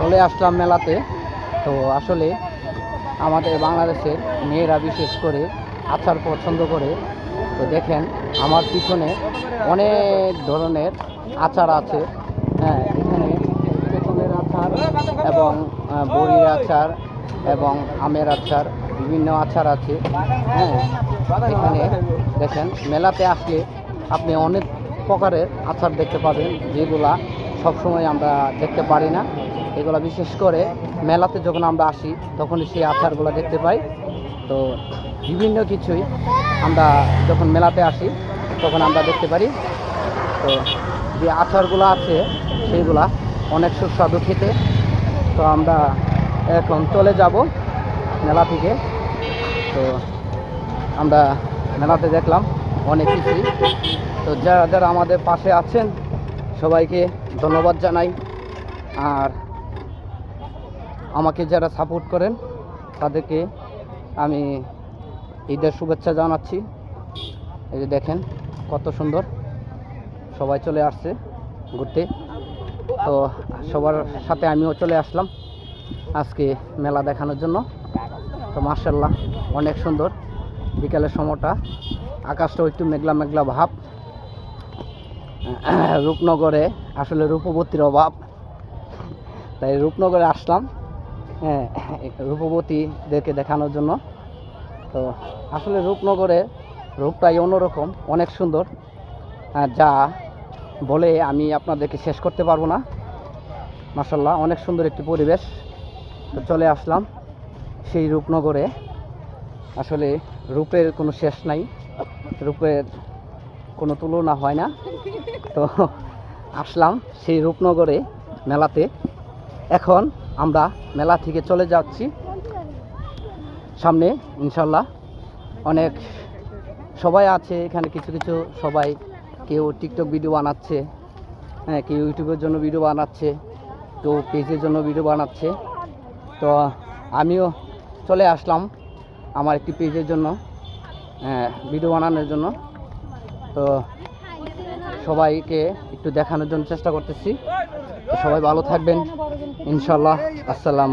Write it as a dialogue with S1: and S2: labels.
S1: চলে আসলাম মেলাতে। তো আসলে আমাদের বাংলাদেশের মেয়েরা বিশেষ করে আচার পছন্দ করে। তো দেখেন, আমার পিছনে অনেক ধরনের আচার আছে। হ্যাঁ এখানে পেছনের আচার এবং বড়ির আচার এবং আমের আচার বিভিন্ন আচার আছে। হ্যাঁ এখানে দেখেন, মেলাতে আসলে আপনি অনেক প্রকারের আচার দেখতে পাবেন যেগুলা সবসময় আমরা দেখতে পারি না। এগুলো বিশেষ করে মেলাতে যখন আমরা আসি, তখন সেই আচারগুলো দেখতে পাই। তো বিভিন্ন কিছুই আমরা যখন মেলাতে আসি, তখন আমরা দেখতে পারি। তো যে আচারগুলো আছে, সেইগুলা অনেক সুস্বাদু খেতে। তো আমরা এখন চলে যাব মেলা থেকে। তো আমরা মেলাতে দেখলাম অনেক কিছুই। তো যারা যারা আমাদের পাশে আছেন, সবাইকে ধন্যবাদ জানাই। আর আমাকে যারা সাপোর্ট করেন, তাদেরকে আমি ঈদের শুভেচ্ছা জানাচ্ছি। এই যে দেখেন, কত সুন্দর সবাই চলে আসছে ঘুরতে। তো সবার সাথে আমিও চলে আসলাম আজকে মেলা দেখানোর জন্য। তো মার্শাল্লাহ অনেক সুন্দর। বিকালের সময়টা, আকাশটাও একটু মেঘলা মেঘলা ভাব। রূপনগরে আসলে রূপবতীর অভাব। তাই রূপনগরে আসলাম। রূপবতীদেরকে দেখানোর জন্য। তো আসলে রূপনগরে রূপটাই অন্যরকম, অনেক সুন্দর। যা বলে আমি আপনাদেরকে শেষ করতে পারব না। মাসাল্লাহ অনেক সুন্দর একটি পরিবেশ। তো চলে আসলাম সেই রূপনগরে। আসলে রূপের কোনো শেষ নাই, রূপের কোনো তুলনা হয় না। তো আসলাম সেই রূপনগরে মেলাতে। এখন আমরা মেলা থেকে চলে যাচ্ছি। সামনে ইনশাল্লাহ অনেক সবাই আছে এখানে কিছু কিছু সবাই কেউ টিকটক ভিডিও বানাচ্ছে হ্যাঁ কেউ ইউটিউবের জন্য ভিডিও বানাচ্ছে কেউ পেজের জন্য ভিডিও বানাচ্ছে। তো আমিও চলে আসলাম আমার একটি পেজের জন্য হ্যাঁ, ভিডিও বানানোর জন্য। তো সবাইকে একটু দেখানোর জন্য চেষ্টা করতেছি। সবাই ভালো থাকবেন। ইনশাল্লাহ আসসালাম